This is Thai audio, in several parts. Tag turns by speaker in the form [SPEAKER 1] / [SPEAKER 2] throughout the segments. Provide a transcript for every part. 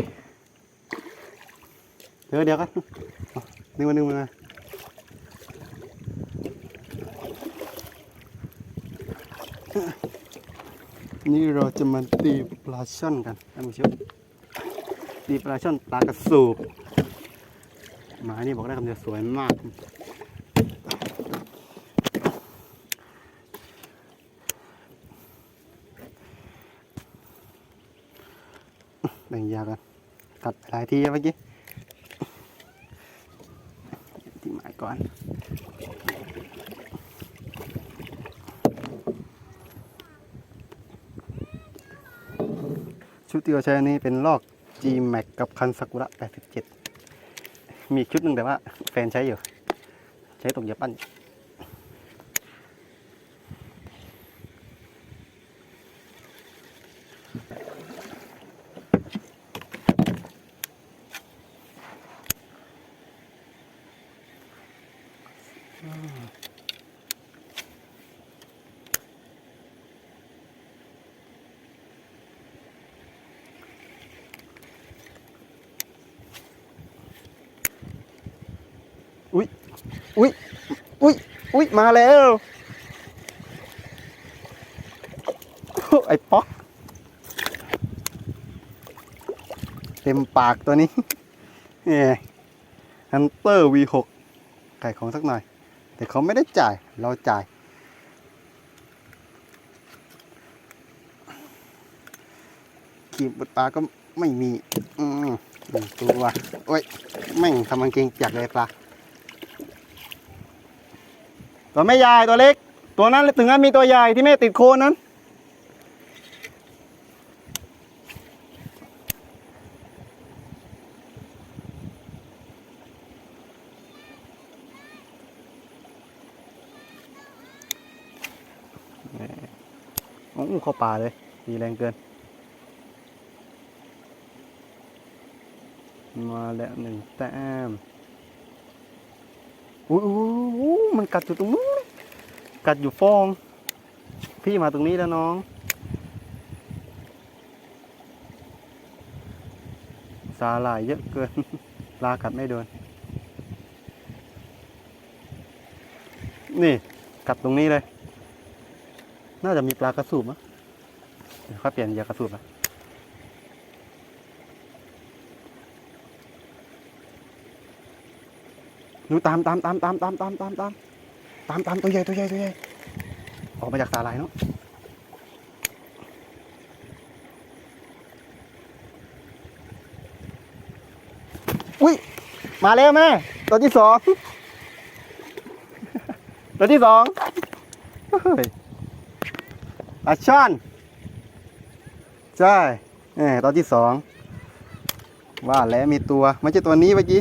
[SPEAKER 1] ยเดี๋ยวเดี๋ยวกันนึกมานึกมานี่เราจะมาตีปลาช่อนกันท่านผู้ชมตีปลาช่อนปลากระสูบหมานี่บอกได้คำเดียวสวยมาก แบ่งยากันตัดไปหลายทีเมื่อกี้ที่หมายก่อนชุดที่เราใช้นี้เป็นลอก G Max กับคันซากุระ 87 มีอีชุดหนึ่งแต่ว่าแฟนใช้อยู่ ใช้ตรงเยียบปั้น อุ้ยอุ้ยอุ้ยมาแล้ว ไอ้ป๊อก เต็มปากตัวนี้เนี่ยฮันเตอร์ V6 ไก่ของสักหน่อย แต่เขาไม่ได้จ่าย เราจ่าย ขีบบดปลาก็ไม่มี อืมหนึ่งตัวโอ้ย แม่งทำมันเก่งจักเลยปลา ตัวไม่ใหญ่ตัวเล็ก ตัวนั้นถึงนั้นมีตัวใหญ่ที่ไม่ติดโคนนั้น โอ้เข้าป่าเลยตีแรงเกิน มาแล้วหนึ่งแต้ม อุ้ยอุ้ยอุ้ยมันกัดอยู่ตรงนู้นกัดอยู่ฟอง พี่มาตรงนี้แล้วน้อง สาหร่ายเยอะเกินปลากัดไม่โดน นี่กัดตรงนี้เลย น่าจะมีปลากระสูบมั้งเดี๋ยวเขาเปลี่ยนยากระสูบอะ ดูตามตามตามตามตามตามตามตามตามตามตัวใหญ่ตัวใหญ่ตัวใหญ่ออกมาจากสาลายเนาะอุ้ยมาแล้วแม่ตัวที่สองตัวที่สองเฮ้ยปลาช่อนใช่เออตอนที่สองว่าแล้วมีตัวไม่ใช่ตัวนี้เมื่อกี้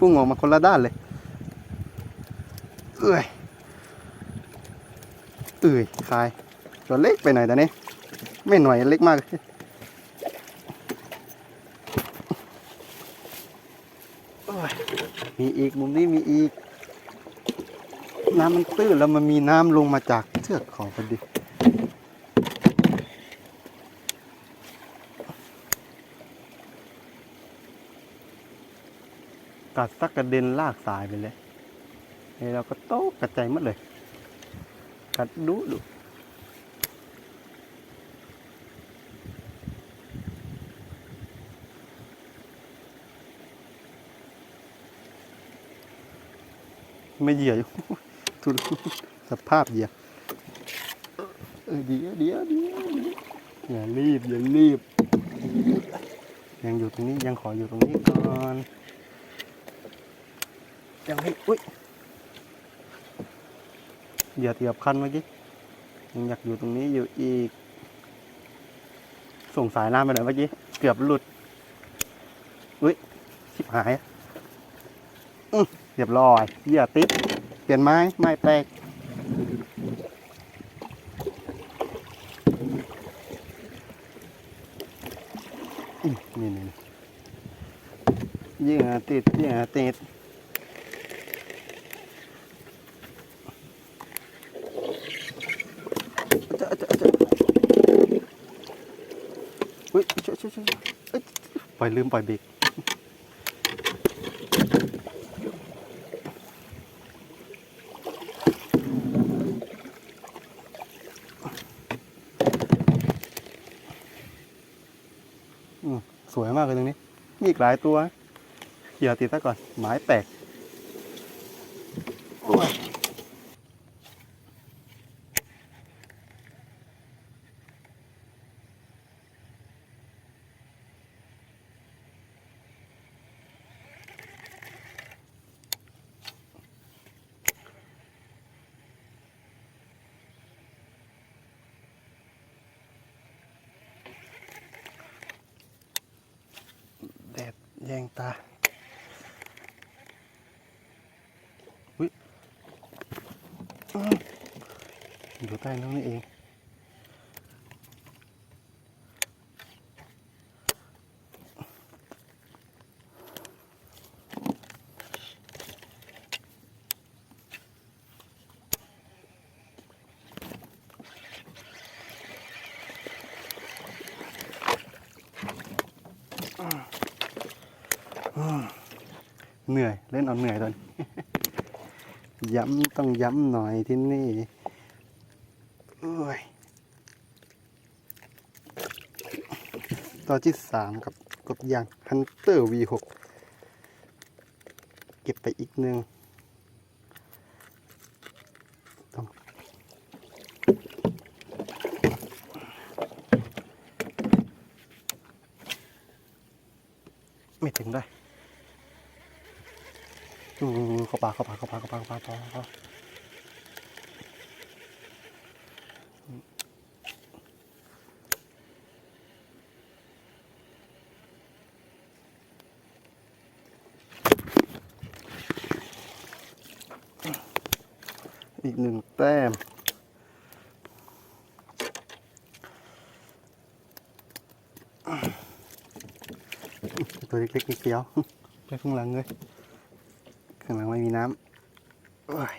[SPEAKER 1] พุ่งออกมาคนละด้านเลยเอ้ยเอ้ยคายตัวเล็กไปหน่อยแต่นี้ไม่หน่อยเล็กมากมีอีกมุมนี้มีอีก น้ำมันตื้นแล้วมันมีน้ำลงมาจากเทือกเขาพอดี กัดสักกระเด็นลากสายไปเลยนี่เราก็โต๊ะกระจายหมดเลย กัดดุดุไม่เหยียอยู่ทุนสภาพเหยียเออเดียวเดี๋ยวเดี๋ยวเดี๋ยวอย่ารีบอย่ารีบ ยังอยู่ตรงนี้ยังขออยู่ตรงนี้ก่อน ยังไม่อุ้ยเหยียดเหยียบคันเมื่อกี้ยังอยากอยู่ตรงนี้อยู่อีก ส่งสายน้ำไปหน่อยเมื่อกี้ เกือบหลุด อุ้ยชิบหายอื้อเรียบร้อยเหยียดติด เปลี่ยนไม้ ไม้แตกอื้อนี่นี่นี่เหยื่อติดเหยื่อติด จะจะจะอุ้ยช่วยช่วยช่วยเอ้ย ปล่อยลืมปล่อยเบรกสวยมากเลยตรงนี้ มีอีกหลายตัวเขี่ยติดซะก่อนหมายแตก ดแยงตาอุ้ยอ้าวอยู่ใต้น้ำนี่เอง เหนื่อยเล่นเอาเหนื่อยตอนย้ำต้องย้ำหน่อยที่นี่โอ้ยตัวที่สามกับกบยาง Hunter V6 เก็บไปอีกหนึ่งต้องไม่ถึงได้ อือเข้าปากเข้าปากเข้าปากเข้าปากเข้าปากเข้าอีกหนึ่งแต้มตัวเล็กๆนิดเดียวไปข้างหลังเลย ข้างหลังไม่มีน้ำโอ้ย